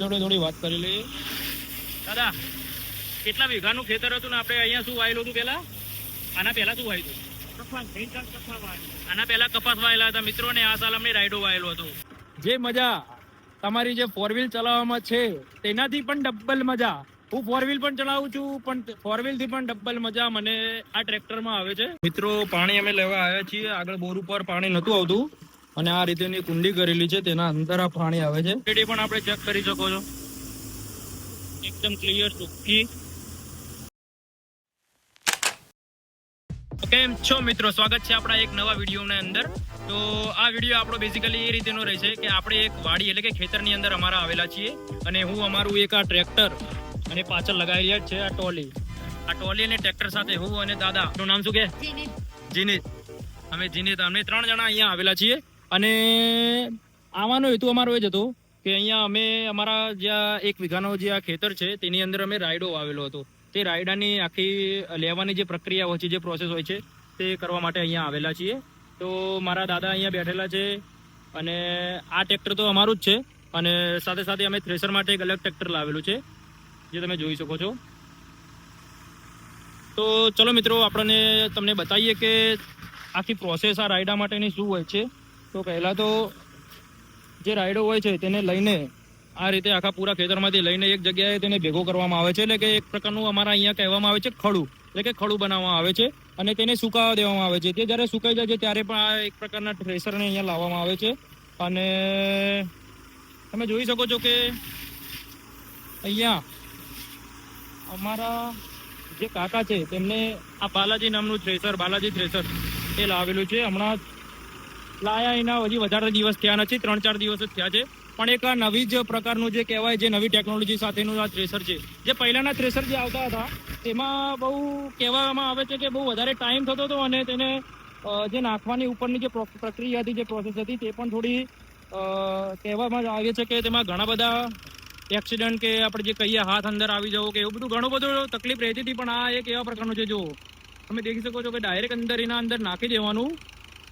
જોડે થોડી વાત કરી લઈએ. દાદા કેટલા વીઘાનું ખેતર હતું ને આપણે અહીંયા શું વાયેલું હતું પેલા આના પહેલા શું વાયું હતું? આના પહેલા કપાસ વાયેલા હતા. મિત્રો ને આ સાલ અમને રાયડો વાયેલો હતો. જે મજા તમારી જે ફોર વ્હીલ ચલાવવામાં છે તેનાથી પણ ડબલ મજા. હું ફોર વ્હીલ પણ ચલાવું છું પણ ફોર વ્હીલથી પણ ડબલ મજા મને આ ટ્રેક્ટરમાં આવે છે. મિત્રો પાણી અમે લેવા આવ્યા છીએ. આગળ બોર ઉપર પાણી નતું આવતું. અને આ રીતેની કુંડી કરેલી છે તેના અંદર આ પાણી આવે છે. ક્વોલિટી પણ આપણે ચેક કરી શકો છો. એકદમ ક્લિયર સુખી. કેમ છો મિત્રો સ્વાગત છે આપણા એક નવા વિડીયોની અંદર. તો આ વીડિયો આપણો બેઝિકલી એ રીતેનો રહેશે કે આપણે એક વાડી એટલે કે ખેતરની અંદર અમારા આવેલા છીએ અને હું અમારું એક આ ટ્રેક્ટર અને પાછળ લગાવેલી જ છે આ ટોલી આ ટોલી અને ટ્રેક્ટર સાથે હું અને દાદા. નું નામ શું કે? જીનીત અમે જીનીત અમે ત્રણ જણા અહીંયા આવેલા છીએ. અને આવવાનો હેતુ અમારો એ જ હતો કે અહીંયા અમે અમારા જ્યાં એક વીઘાનો જે આ ખેતર છે, તેની અંદર અમે રાયડો વાવેલો હતો. તે રાયડાની આખી લેવાની જે પ્રક્રિયા હોય છે, જે પ્રોસેસ હોય છે, તે કરવા માટે અહીંયા આવેલા છીએ. તો મારા દાદા અહીંયા બેઠેલા છે અને આ ટ્રેક્ટર તો અમારું જ છે અને સાથે સાથે અમે થ્રેસર માટે એક અલગ ટ્રેક્ટર લાવેલું છે, જે તમે જોઈ શકો છો. તો ચલો મિત્રો, આપણને તમને બતાવીએ કે આખી પ્રોસેસ આ રાયડા માટેની શું હોય છે. તો પહેલાં તો જે રાયડો હોય છે તેને લઈને આ રીતે આખા પૂરા ખેતરમાંથી લઈને એક જગ્યાએ તેને ભેગો કરવામાં આવે છે. એટલે કે એક પ્રકારનું અમારા અહીંયા કહેવામાં આવે છે ખડું. એટલે કે ખડું બનાવવામાં આવે છે અને તેને સુકાવા દેવામાં આવે છે. તે જ્યારે સુકાઈ જાય છે ત્યારે પણ આ એક પ્રકારના થ્રેસરને અહીંયા લાવવામાં આવે છે. અને તમે જોઈ શકો છો કે અહીંયા અમારા જે કાકા છે તેમને આ બાલાજી નામનું થ્રેસર બાલાજી થ્રેસર એ લાવેલું છે. હમણાં લાયા એના હજી વધારે દિવસ થયા નથી, ત્રણ ચાર દિવસ જ થયા છે. પણ એક નવી જ પ્રકારનું જે કહેવાય, જે નવી ટેકનોલોજી સાથેનું આ થ્રેસર છે. જે પહેલાના થ્રેસર જે આવતા હતા, તેમાં બહુ કહેવામાં આવે છે કે બહુ વધારે ટાઈમ થતો હતો અને તેને જે નાખવાની ઉપરની જે પ્રો- પ્રક્રિયા હતી, જે પ્રોસેસ હતી, તે પણ થોડી કહેવામાં આવે છે કે તેમાં ઘણા બધા એક્સિડન્ટ કે આપણે જે કહીએ, હાથ અંદર આવી જવો કે એવું બધું ઘણું બધું તકલીફ રહેતી હતી. પણ આ એક એવા પ્રકારનું છે જો તમે દેખી શકો છો કે ડાયરેક્ટ અંદર એના અંદર નાખી દેવાનું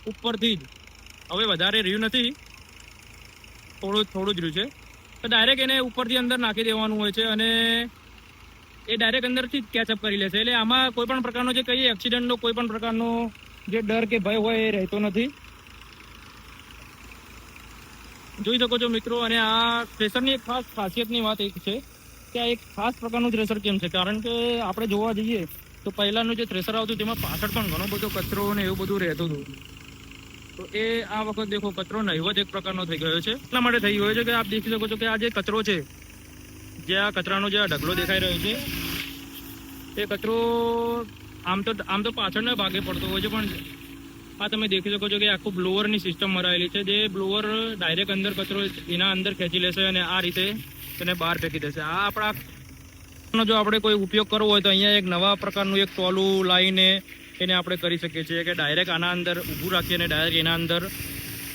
ઉપરથી જ. હવે વધારે રહ્યું નથી. થોડું થોડું જ રહ્યું છે. તો ડાયરેક્ટ એને ઉપરથી અંદર નાખી દેવાનું હોય છે અને એ ડાયરેક્ટ અંદરથી જ કેચઅપ કરી લેશે. એટલે આમાં કોઈ પણ પ્રકારનો જે કહીએ એક્સિડન્ટનો કોઈ પણ પ્રકારનો જે ડર કે ભય હોય એ રહેતો નથી. જોઈ શકો છો મિત્રો, અને આ થ્રેસરની એક ખાસ ખાસિયતની વાત એક છે કે આ એક ખાસ પ્રકારનું થ્રેસર કેમ છે? કારણ કે આપણે જોવા જઈએ તો પહેલાંનું જે થ્રેસર આવતું તેમાં પાછળ પણ ઘણો બધો કચરો ને એવું બધું રહેતું હતું. તો એ આ વખત દેખો કચરો નહીવત એક પ્રકારનો થઈ ગયો છે. એટલા માટે થઈ ગયો છે કે આપ દેખી શકો છો કે આ જે કચરો છે, જે આ કચરાનો જે આ ઢગલો દેખાઈ રહ્યો છે, એ કચરો આમ તો આમ તો પાછળના ભાગે પડતો હોય છે, પણ આ તમે દેખી શકો છો કે આખું બ્લોવરની સિસ્ટમ મરાયેલી છે, જે બ્લોવર ડાયરેક્ટ અંદર કચરો એના અંદર ખેંચી લેશે અને આ રીતે તેને બહાર ફેંકી દેશે. આ આપણા જો આપણે કોઈ ઉપયોગ કરવો હોય તો અહીંયા એક નવા પ્રકારનું એક ટોલું લાવીને એને આપણે કરી શકીએ છીએ કે ડાયરેક્ટ આના અંદર ઊભું રાખીને ડાયરેક્ટ એના અંદર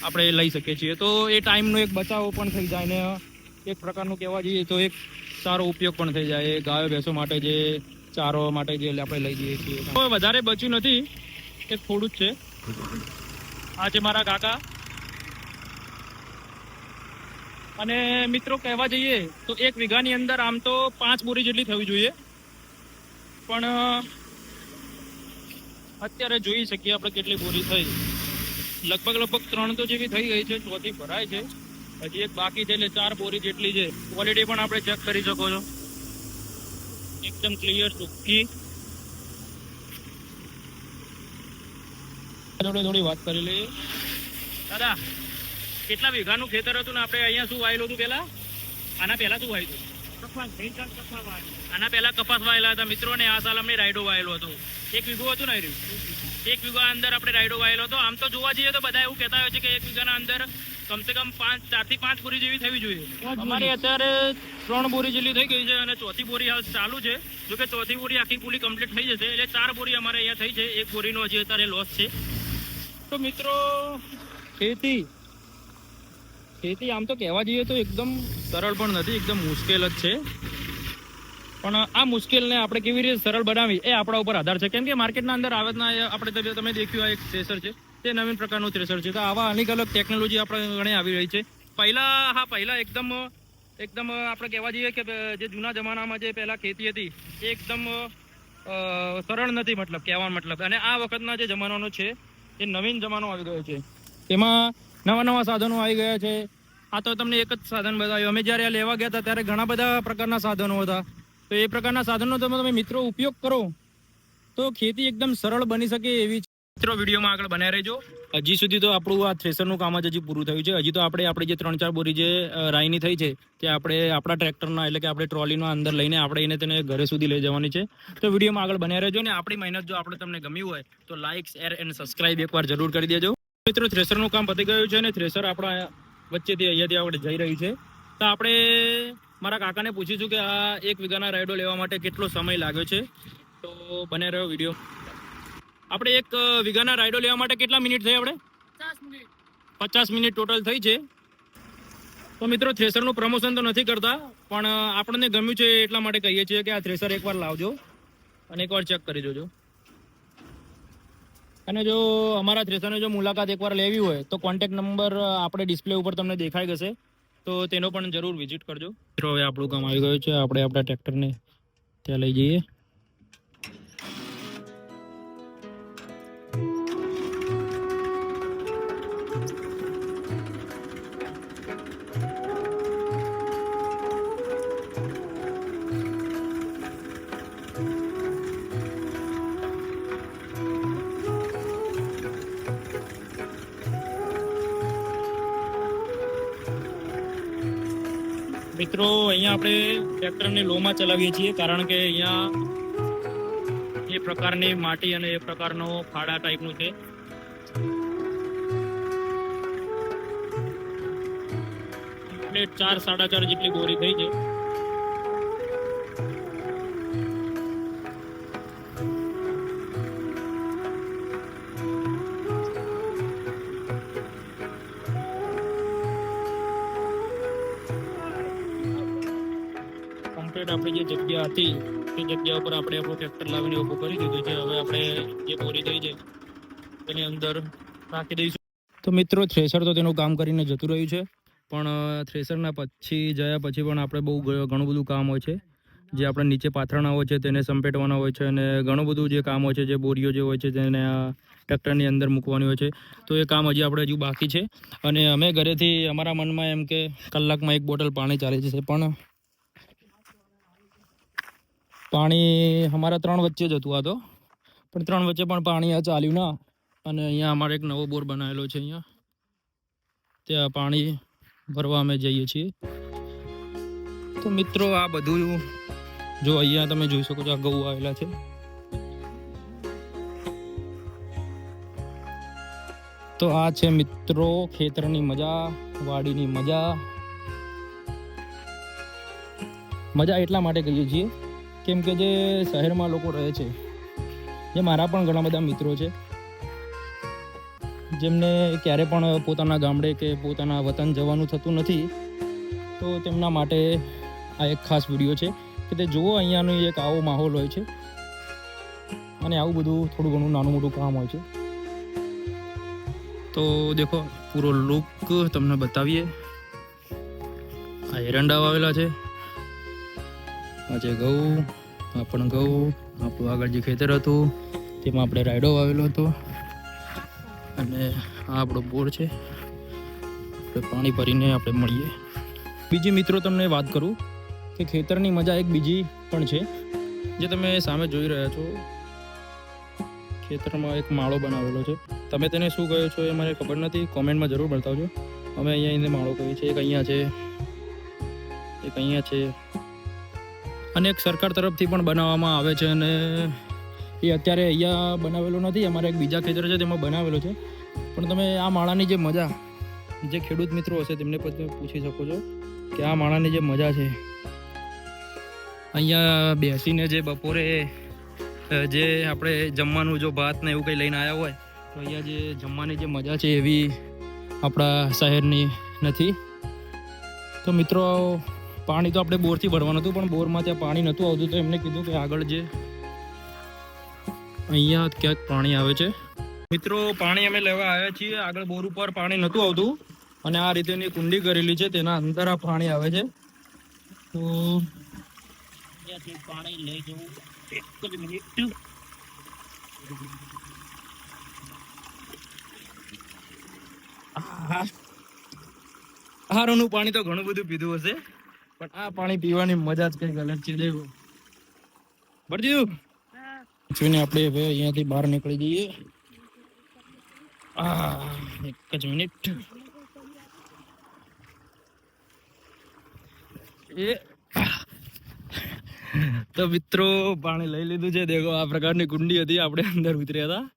આપણે લઈ શકીએ છીએ. તો એ ટાઈમનો એક બચાવ પણ થઈ જાય ને એક પ્રકારનું કહેવા જઈએ તો એક સારો ઉપયોગ પણ થઈ જાય એ ગાયો ભેંસો માટે જે ચારો માટે જે આપણે લઈ જઈએ છીએ. વધારે બચ્યું નથી એક થોડું જ છે. આ છે મારા કાકા. અને મિત્રો કહેવા જઈએ તો એક વીઘાની અંદર આમ તો પાંચ બોરી જેટલી થવી જોઈએ. પણ અત્યારે જોઈ શકીએ આપણે કેટલી બોરી થઈ. લગભગ લગભગ ત્રણ તો જેવી થઈ ગઈ છે, ચોથી ભરાય છે. હજી એક બાકી છે એટલે ચાર બોરી જેટલી છે. ક્વોલિટી પણ આપણે ચેક કરી શકો છો. એકદમ ક્લિયર ચોખ્ખી જોડે થોડી વાત કરી લઈએ. દાદા, કેટલા વીઘાનું ખેતર હતું ને આપણે અહીંયા શું વાયેલું હતું પેલા આના પહેલા શું વાયું હતું? આના પહેલા કપાસ વાયેલા હતા. મિત્રો ને આ સાલ અમને રાયડો વાયેલો હતો. એક વીઘો હતું ને એક વીઘા અંદર આપણે રાયડો વાયેલો હતો. આમ તો જોવા જઈએ તો બધા એવું કહેતા હોય છે કે એક વીઘાના અંદર કમસે કમ પાંચ ચારથી પાંચ બોરી જેવી થવી જોઈએ. અમારી અત્યારે ત્રણ બોરી જેટલી થઈ ગઈ છે અને ચોથી બોરી હાલ ચાલુ છે. જો કે ચોથી બોરી આખી પૂરી કમ્પ્લીટ થઈ જશે. એટલે ચાર બોરી અમારે અહીંયા થઈ છે. એક બોરીનો હજી અત્યારે લોસ છે. તો મિત્રો, ખેતી ખેતી આમ તો કહેવા જઈએ તો એકદમ સરળ પણ નથી, એકદમ મુશ્કેલ જ છે. પણ આ મુશ્કેલને આપણે કેવી રીતે સરળ બનાવી એ આપણા ઉપર આધાર છે. કેમ કે માર્કેટના અંદર આવતના આપણે તમે- તમે દેખ્યું આ એક થ્રેસર છે. તે નવીન પ્રકારનું થ્રેસર છે. તો આવા અનેક અલગ ટેકનોલોજી આપણે ઘણી આવી રહી છે. પહેલાં, હા, પહેલાં એકદમ એકદમ આપણે કહેવા જઈએ કે જે જૂના જમાનામાં જે પહેલાં ખેતી હતી, એ એકદમ સરળ નથી મતલબ, કહેવાનો મતલબ. અને આ વખતના જે જમાનાનો છે, એ નવીન જમાનો આવી ગયો છે. એમાં નવા નવા સાધનો આવી ગયા છે. આ તો તમને એક જ સાધન બતાવ્યું. અમે જ્યારે આ લેવા ગયા હતા, ત્યારે ઘણા બધા પ્રકારના સાધનો હતા. તો એ પ્રકારના સાધનો તમે તમે મિત્રો ઉપયોગ કરો. તો ખેતી એકદમ સરળ બની શકે એવી છે. મિત્રો, વિડીયોમાં આગળ બનાવી રહેજો. હજી સુધી તો આપણું આ થ્રેસરનું કામ જ હજી પૂરું થયું છે. હજી તો આપણે આપણે જે ત્રણ ચાર બોરી જે રાઈની થઈ છે, તે આપણે આપણા ટ્રેક્ટરના એટલે કે આપણે ટ્રોલીના અંદર લઈને આપણે એને તેને ઘરે સુધી લઈ જવાની છે. તો વિડીયોમાં આગળ બનાવી રહેજો ને આપણી મહેનત જો આપણે તમને ગમ્યું હોય, તો લાઇક, શેર, એન્ડ સબસ્ક્રાઈબ એકવાર જરૂર કરી દેજો. મિત્રો થ્રેસરનું કામ પતી ગયું છે અને થ્રેસર આપણા વચ્ચેથી અહીંયાથી આપણે જઈ રહ્યું છે. તો આપણે મારા કાકાને પૂછીશું કે આ એક વીઘાના રાઈડો લેવા માટે કેટલો સમય લાગ્યો છે? તો બને રહ્યો વીડિયો. આપણે એક વીઘાના રાઈડો લેવા માટે કેટલા મિનિટ થઈ આપણે? પચાસ મિનિટ. ટોટલ થઈ છે. તો મિત્રો થ્રેસરનું પ્રમોશન તો નથી કરતા પણ આપણને ગમ્યું છે એટલા માટે કહીએ છીએ કે આ થ્રેસર એકવાર લાવજો અને એકવાર ચેક કરી જોજો. અને જો અમારા થ્રેસરની જો મુલાકાત એકવાર લેવી હોય, તો કોન્ટેક્ટ નંબર આપણે ડિસ્પ્લે ઉપર તમને દેખાઈ જશે. તો તેનો પણ જરૂર વિઝિટ કરજો. મિત્રો, હવે આપણું કામ આવી ગયું છે. આપણે આપણા ટ્રેક્ટરને ત્યાં લઈ જઈએ. મિત્રો, અહીંયા આપણે ટ્રેક્ટરને લોમાં ચલાવીએ છીએ કારણ કે અહીંયા એ પ્રકારની માટી અને એ પ્રકારનો ફાડા ટાઈપનું છે. ચાર, સાડા ચાર જેટલી બોરી થઈ છે. જગ્યા હતી જગ્યા ઉપર આપણે આપણું ટ્રેક્ટર લાવીને ઊભું કરી દીધું છે. હવે આપણે જે બોરી થઈ છે તેની અંદર રાખી દઈશું. તો મિત્રો થ્રેસર તો તેનું કામ કરીને જતું રહ્યું છે. પણ થ્રેસરના પછી જયા પછી પણ આપણે બહુ ઘણું બધું કામ હોય છે. જે આપણે નીચે પાથરણા હોય છે, તેને સંપેટવાના હોય છે અને ઘણું બધું જે કામ હોય છે, જે બોરીઓ જે હોય છે, તેને ટ્રેક્ટરની અંદર મૂકવાની હોય છે. તો એ કામ હજી આપણે હજુ બાકી છે. અને અમે ઘરેથી, અમારા મનમાં એમ કે કલાકમાં એક બોટલ પાણી ચાલે છે, પણ પાણી અમારા ત્રણ વચ્ચે જ હતું આ તો. પણ ત્રણ વચ્ચે પણ પાણી આ ચાલ્યું ના. અને અહીંયા અમારે એક નવો બોર બનાવેલો છે અહીંયા. ત્યાં પાણી ભરવા અમે જઈએ છીએ. તો મિત્રો આ બધું જો અહીંયા તમે જોઈ શકો છો આ ગૌ આવેલા છે. તો આ છે મિત્રો ખેતરની મજા, વાડીની મજા. મજા એટલા માટે કહીએ છીએ કેમ કે જે શહેરમાં લોકો રહે છે, જે મારા પણ ઘણા બધા મિત્રો છે, જેમને ક્યારે પણ પોતાના ગામડે કે પોતાના વતન જવાનું થતું નથી, તો તેમના માટે આ એક ખાસ વીડિયો છે કે તે જુઓ અહીંયાનો એક આવો માહોલ હોય છે, અને આવું બધું થોડું ઘણું નાનું મોટું કામ હોય છે. તો દેખો, પૂરો લુક તમને બતાવીએ. આ એરંડા વાવેલા છે. આ છે ઘઉં પણ ઘઉં, આપણું આગળ જે ખેતર હતું, તેમાં આપણે રાયડો વાવેલો હતો. અને આ આપણો બોર છે. આપણે પાણી ભરીને આપણે મળીએ. બીજી મિત્રો તમને વાત કરું કે ખેતરની મજા એક બીજી પણ છે. જે તમે સામે જોઈ રહ્યા છો, ખેતરમાં એક માળો બનાવેલો છે. તમે તેને શું કહો છો એ મને ખબર નથી. કોમેન્ટમાં જરૂર બતાવજો. અમે અહીંયા એને માળો કહીએ છીએ. એક અહીંયા છે, એક અહીંયા છે. અને એક સરકાર તરફથી પણ બનાવવામાં આવે છે અને એ અત્યારે અહીંયા બનાવેલો નથી, અમારે એક બીજા ખેતર છે તેમાં બનાવેલો છે. પણ તમે આ માળાની જે મજા, જે ખેડૂત મિત્રો હશે તેમને પણ પૂછી શકો છો કે આ માળાની જે મજા છે. અહીંયા બેસીને જે બપોરે જે આપણે જમવાનું જો ભાત ને એવું કંઈ લઈને આવ્યા હોય, તો અહીંયા જે જમવાની જે મજા છે એવી આપણા શહેરની નથી. તો મિત્રો પાણી તો આપણે બોરથી ભરવાનું હતું, પણ બોરમાં ત્યાં પાણી નહોતું આવતું, તો એમને કીધું કે આગળ જે અહીંયા ક્યાંક પાણી આવે છે. મિત્રો, પાણી અમે લેવા આવ્યા છીએ. આગળ બોર ઉપર પાણી નહોતું આવતું, અને આ રીતેની કુંડી કરેલી છે, તેના અંદર આ પાણી આવે છે. તો પાણી લઈ જવું એક પાણી તો ઘણું બધું પીધું હશે. પણ આ પાણી પીવાની મજા જ કંઈક અલગ છે દેવો ભરજી. જોઈને આપણે હવે અહીંયાથી બહાર નીકળી જઈએ. આ એક જ મિનિટ. એ. તો મિત્રો, પાણી લઈ લીધું છે, દેખો, આ પ્રકારની કુંડી હતી, આપણે અંદર ઉતર્યા હતા.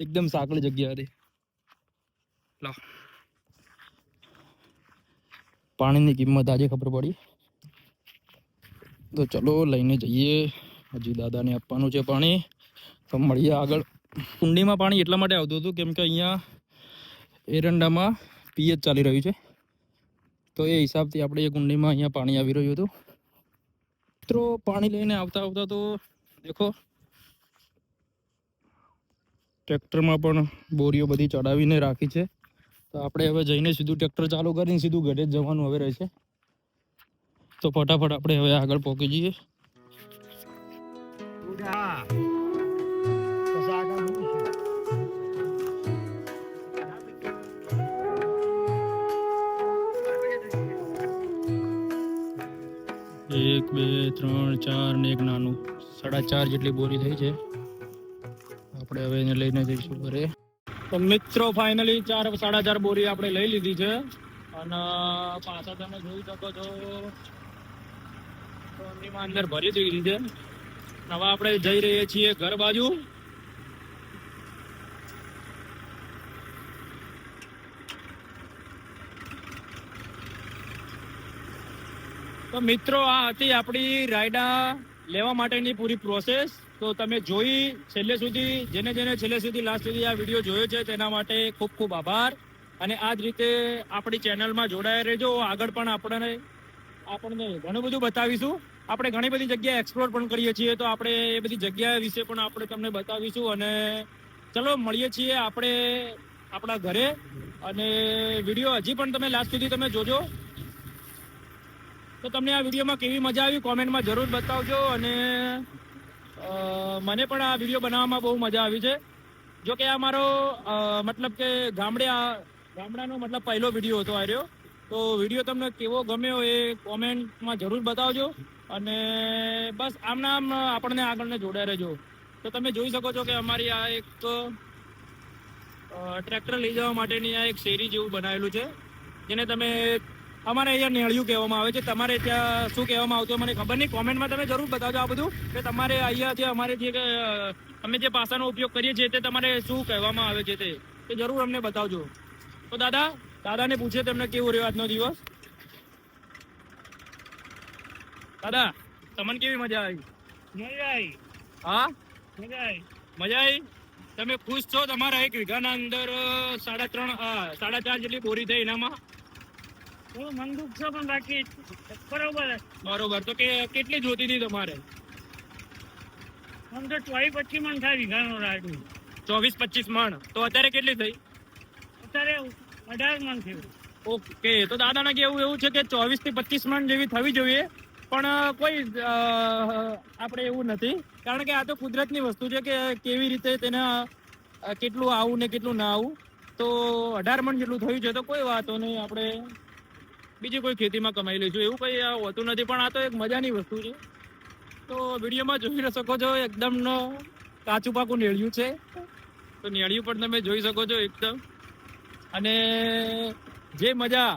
એકદમ સાંકળી જગ્યા હતી. લો. પાણીની કિંમત આજે ખબર પડી. તો ચલો લઈને જઈએ. હજી દાદાને આપવાનું છે પાણી. તો મળીએ આગળ. કુંડીમાં પાણી એટલા માટે આવતું હતું કેમ કે અહીંયા એરંડામાં પીએચ ચાલી રહ્યું છે. તો એ હિસાબથી આપણે એ કુંડીમાં અહીંયા પાણી આવી રહ્યું હતું. મિત્રો, પાણી લઈને આવતા આવતા તો દેખો, ટ્રેક્ટરમાં પણ બોરીઓ બધી ચડાવીને રાખી છે. તો આપણે હવે જઈને સીધું ટ્રેક્ટર ચાલુ કરીને સીધું ઘરે જ જવાનું હવે રહેશે. તો ફટાફટ આપણે હવે આગળ પહોંચી જઈએ. એક, બે, ત્રણ, ચાર ને એક નાનું. સાડા ચાર જેટલી બોરી થઈ છે. આપણે હવે એને લઈને જઈશું ઘરે. તો મિત્રો ફાઇનલી ચાર, સાડા ચાર બોરી આપણે લઈ લીધી છે. અને પાછા તમે જોઈ શકો છો ટ્રોલીમાં અંદર ભરી દીધી છે. હવે આપણે જઈ રહીએ છીએ ઘર બાજુ. તો મિત્રો, આ હતી આપણી રાયડા લેવા માટેની પૂરી પ્રોસેસ. તો તમે જોઈ છેલ્લે સુધી, જેને જેને છેલ્લે સુધી લાસ્ટ સુધી આ વીડિયો જોયો છે, તેના માટે ખૂબ ખૂબ આભાર. અને આ જ રીતે આપણી ચેનલમાં જોડાયા રહેજો. આગળ પણ આપણને આપણને ઘણું બધું બતાવીશું. આપણે ઘણી બધી જગ્યાએ એક્સપ્લોર પણ કરીએ છીએ, તો આપણે એ બધી જગ્યા વિશે પણ આપણે તમને બતાવીશું અને ચલો મળીએ છીએ આપણે આપણા ઘરે અને વીડિયો હજી પણ તમે લાસ્ટ સુધી તમે જોજો. તો તમને આ વિડીયોમાં કેવી મજા આવી કોમેન્ટમાં જરૂર બતાવજો અને મને પણ આ વીડિયો બનાવવામાં બહુ મજા આવી છે. જો કે આ મારો મતલબ કે ગામડે આ, ગામડાનો મતલબ પહેલો વીડિયો હતો આ રહ્યો. તો વીડિયો તમને કેવો ગમ્યો એ કોમેન્ટમાં જરૂર બતાવજો. અને બસ આમના આમ આપણને આગળને જોડ્યા રહેજો. તો તમે જોઈ શકો છો કે અમારી આ એક ટ્રેક્ટર લઈ જવા માટેની આ એક શેરી જેવું બનાવેલું છે. જેને તમે અમારે અહીંયા નેળિયું કહેવામાં આવે છે. તમારે ત્યાં શું કહેવામાં આવતું મને ખબર નહીં. કોમેન્ટમાં તમે જરૂર બતાવજો આ બધું. કે તમારે અહીંયા જે અમારે જે અમે જે ભાષાનો ઉપયોગ કરીએ છીએ તે તમારે શું કહેવામાં આવે છે તે. તે જરૂર અમને બતાવજો. તો દાદા, દાદાને પૂછે તમને કેવું રહ્યો આજનો દિવસ? દાદા તમને કેવી મજા આવી? મજા આવી. હા? મજા આવી. મજા આવી? તમે ખુશ છો તમારા એક વીઘાના અંદર સાડા ત્રણ સાડા ચાર જેટલી બોરી થઈ એનામાં? થોડું મન દુઃખ છે પણ બાકી બરોબર. બરોબર. તો કે કેટલી જોતી હતી તમારે? આમ તો ચોવીસ પચીસ મણ થાય વીઘાનો રાખ્યું ચોવીસ પચીસ મણ. તો અત્યારે કેટલી થઈ? અત્યારે અઢાર મણ થયું. ઓકે. તો દાદાના કેવું એવું છે કે ચોવીસથી પચીસ મણ જેવી થવી જોઈએ. પણ કોઈ આપણે એવું નથી. કારણ કે આ તો કુદરતની વસ્તુ છે કે કેવી રીતે તેને કેટલું આવું ને કેટલું ના આવું. તો અઢાર મણ જેટલું થયું છે, તો કોઈ વાતો નહીં, આપણે બીજી કોઈ ખેતીમાં કમાઈ લઈશું. એવું કંઈ હોતું નથી, પણ આ તો એક મજાની વસ્તુ છે. તો વિડીયોમાં જોઈ શકો છો, એકદમ કાચું પાકું નેળિયું છે. તો નેળિયું પણ તમે જોઈ શકો છો, એકદમ. અને જે મજા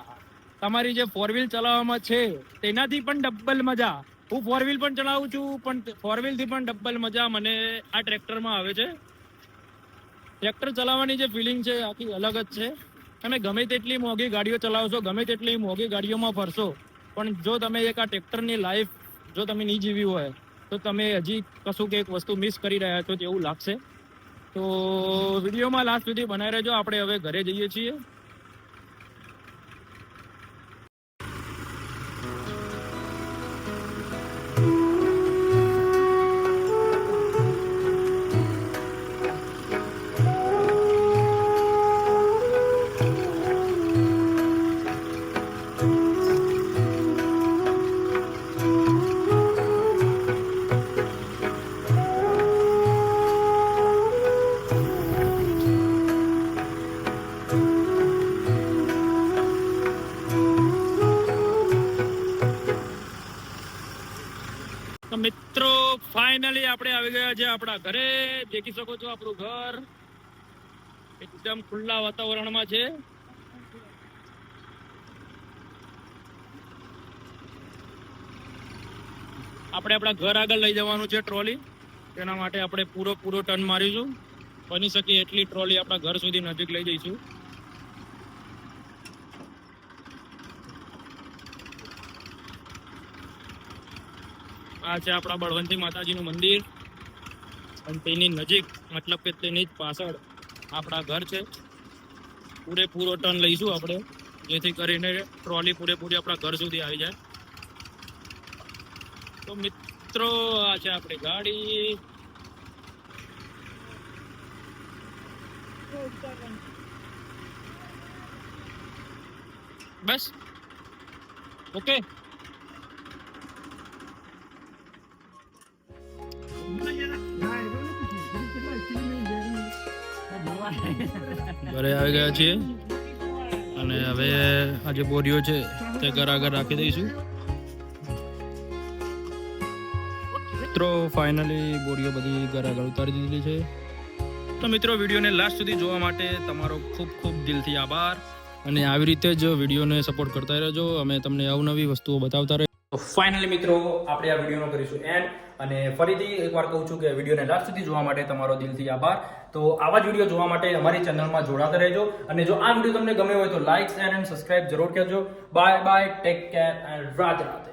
તમારી જે ફોર વ્હીલ ચલાવવામાં છે, તેનાથી પણ ડબલ મજા. હું ફોર વ્હીલ પણ ચલાવું છું, પણ ફોર વ્હીલથી પણ ડબલ મજા મને આ ટ્રેક્ટરમાં આવે છે. ટ્રેક્ટર ચલાવવાની જે ફિલિંગ છે, આખી અલગ જ છે. તમે ગમે તેટલી મોંઘી ગાડીઓ ચલાવશો, ગમે તેટલી મોંઘી ગાડીઓમાં ફરશો, પણ જો તમે એક આ ટ્રેક્ટરની લાઈફ જો તમે નહીં જીવી હોય, તો તમે હજી કશું કે એક વસ્તુ મિસ કરી રહ્યા છો તેવું લાગશે. તો વિડીયોમાં લાસ્ટ સુધી બનાવી રહેજો. આપણે હવે ઘરે જઈએ છીએ. આવી ગયા છે આપણા ઘરે. દેખી શકો છો આપણું ઘર. એકદમ ખુલ્લા વાતાવરણમાં છે. આપણે આપણા ઘર આગળ લઈ જવાનું છે ટ્રોલી. તેના માટે આપણે પૂરો પૂરો ટર્ન મારીશું. બની શકે એટલી ટ્રોલી આપણા ઘર સુધી નજીક લઈ જઈશું. આ છે આપણા બળવંતી માતાજીનું મંદિર. અને તેની નજીક, મતલબ કે તેની જ પાછળ આપણા ઘર છે. પૂરેપૂરો ટર્ન લઈશું આપણે, જેથી કરીને ટ્રોલી પૂરેપૂરી આપણા ઘર સુધી આવી જાય. તો મિત્રો, આ છે આપણી ગાડી. બસ. ઓકે. ઘરે આવી ગયા છીએ અને હવે આ જે બોરીઓ છે તે ઘર આગળ રાખી દઈશું. મિત્રો ફાઇનલી બોરીઓ બધી ઘર આગળ ઉતારી દીધી છે. તો મિત્રો, વિડીયોને લાસ્ટ સુધી જોવા માટે તમારો ખૂબ ખૂબ દિલથી આભાર. અને આવી રીતે જ વિડીયોને સપોર્ટ કરતા રહેજો. અમે તમને અવનવી વસ્તુઓ બતાવતા રહીશું. તો ફાઇનલી મિત્રો, આપણે આ વિડીયોનો કરીશું એન્ડ અને ફરીથી એકવાર કહું છું કે વિડીયોને લાસ્ટ સુધી જોવા માટે તમારો દિલથી આભાર. તો આવા જ વીડિયો જોવા માટે અમારી ચેનલમાં જોડાતા રહેજો. અને જો આ વીડિયો તમને ગમે હોય તો લાઇક શેર એન્ડ સબસ્ક્રાઇબ જરૂર કરજો. Bye bye take care and રાત રાધે